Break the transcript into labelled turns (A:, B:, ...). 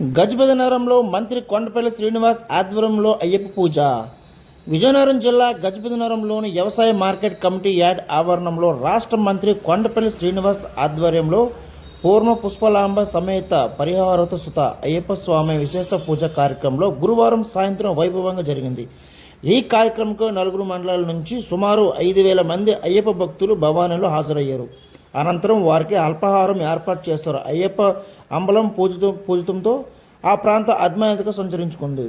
A: గజపతినగరంలో మంత్రి కొండపల్లి శ్రీనివాస్ ఆధ్వర్యంలో అయ్యప్ప పూజ. విజయనగరం జిల్లా గజపతినగరంలోని వ్యవసాయ మార్కెట్ కమిటీ యార్డ్ ఆవరణంలో రాష్ట్ర మంత్రి కొండపల్లి శ్రీనివాస్ ఆధ్వర్యంలో పూర్ణ పుష్పలాంబ సమేత పరిహారత సుత అయ్యప్ప స్వామి విశేష పూజ కార్యక్రమంలో గురువారం సాయంత్రం వైభవంగా జరిగింది. ఈ కార్యక్రమంకు నలుగురు మండలాల నుంచి సుమారు ఐదు వేల మంది అయ్యప్ప భక్తులు భవానీలో హాజరయ్యారు. అనంతరం వారికి అల్పాహారం ఏర్పాటు చేస్తారు అయ్యప్ప అంబలం పూజితం పూజితంతో ఆ ప్రాంత అద్మైతగా సంచరించుకుంది.